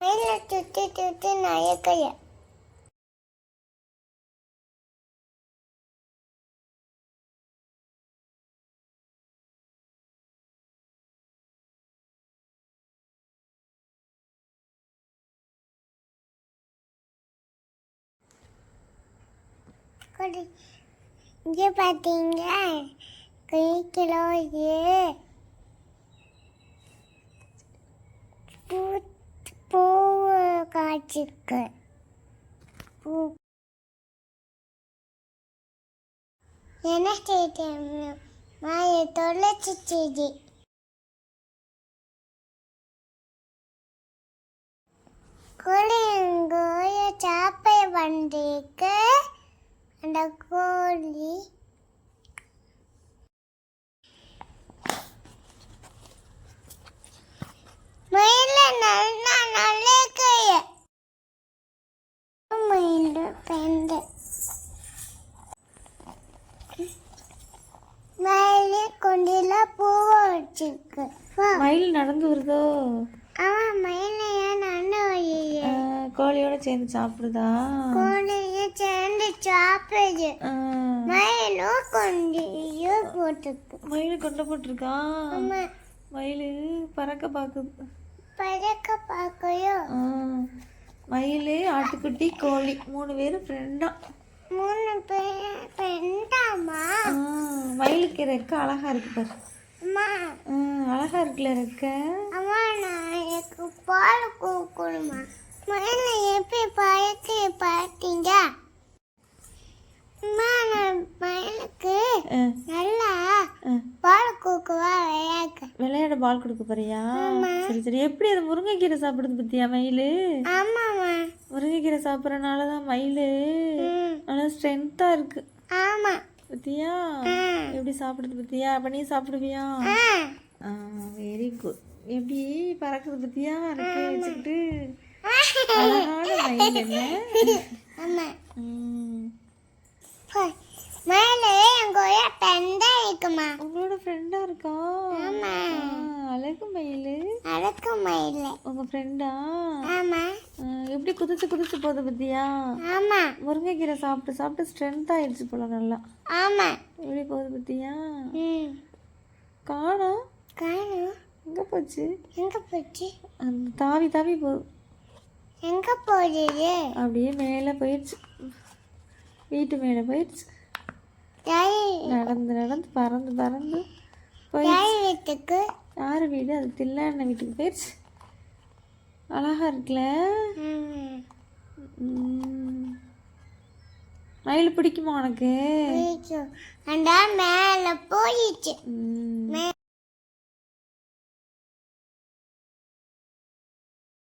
மேல சுத்தி சுத்தி நடக்கைய கொடி இங்கே பார்த்தீங்களா கை கிலோ காய்ச்சிருக்கு பூ. என்ன செய்தி மாய தொலைச்சி செய்தி. கோழி சாப்பை வந்திருக்கு. அந்த கோழி மயில நல்லா நல்ல மயில பெண்டு மயில கொண்டில வா. மயில் நடந்து வருதோ? அவன் மயில ஆ, கோழியோட சேர்ந்து சாப்பிடுதா? கோழிய சேர்ந்து சாப்பிடுது. ஆ, மயிலும் கொண்டியோ போட்டுருக்கு. மயில் கொண்ட போட்டிருக்கா? மயில் பறக்க பார்க்குது. பழக்க பார்க்கையோ மயில் ஆட்டுக்குட்டி கோழி. மூணு பேரும் ஃப்ரெண்டா மூணு பேர் பெண்டாமா மயிலுக்கு ரெக்க அழகா இருக்கு பாரு. அழகா இருக்குல்ல ரெக்க அம்மா நான் எனக்கு பால் கொடுக்கணுமா? எப்படி பழக்க பார்த்தீங்க? அம்மா நான் மயிலுக்கு நல்லா. பால் கொடுக்கவா விளையாக்க விளையாட பால் கொடுக்க போறியா. சரி சரி. எப்படி அது முருங்கைக்கீரை சாப்பிடுது பத்தியா மயில்? ஆமாம்மா. முருங்கைக்கீரை சாப்பிட்றனால தான் மயில் நல்லா ஸ்ட்ரென்த்தா இருக்கு. ஆமா. பத்தியா? எப்படி சாப்பிடுது பத்தியா? அப்ப நீ சாப்பிடுவியா? வெரி குட் எப்படி பறக்குது பத்தியா? ரெக்கை வச்சுக்கிட்டு அழகான மயில் என்ன? உங்களோட ஃப்ரெண்டா இருக்கா? அழகு மயில். அடக்கு மயில. உங்க ஃப்ரெண்டா ஆமா. எப்படி குதிச்சு குதிச்சு போகுது பத்தியா? ஆமா. முருங்கைக்கீரை சாப்பிட்டு சாப்பிட்டு ஸ்ட்ரென்த் ஆயிடுச்சு போல நல்லா. ஆமா. எப்படி போகுது பத்தியா? காணோம். காணும் எங்க போச்சு? எங்க போச்சு? அந்த தாவி தாவி போகுது எங்க போகுது? அப்படியே மேலே போயிடுச்சு. வீட்டு மேலே போயிடுச்சு. நடந்து நடந்து பறந்து பறந்து வீட்டுக்கு? யார் வீடு? அது தில்லான வீட்டுக்கு போயிடுச்சு. அழகா இருக்குல்ல. மயில் பிடிக்குமா உனக்கு? மேல போயிடுச்சு.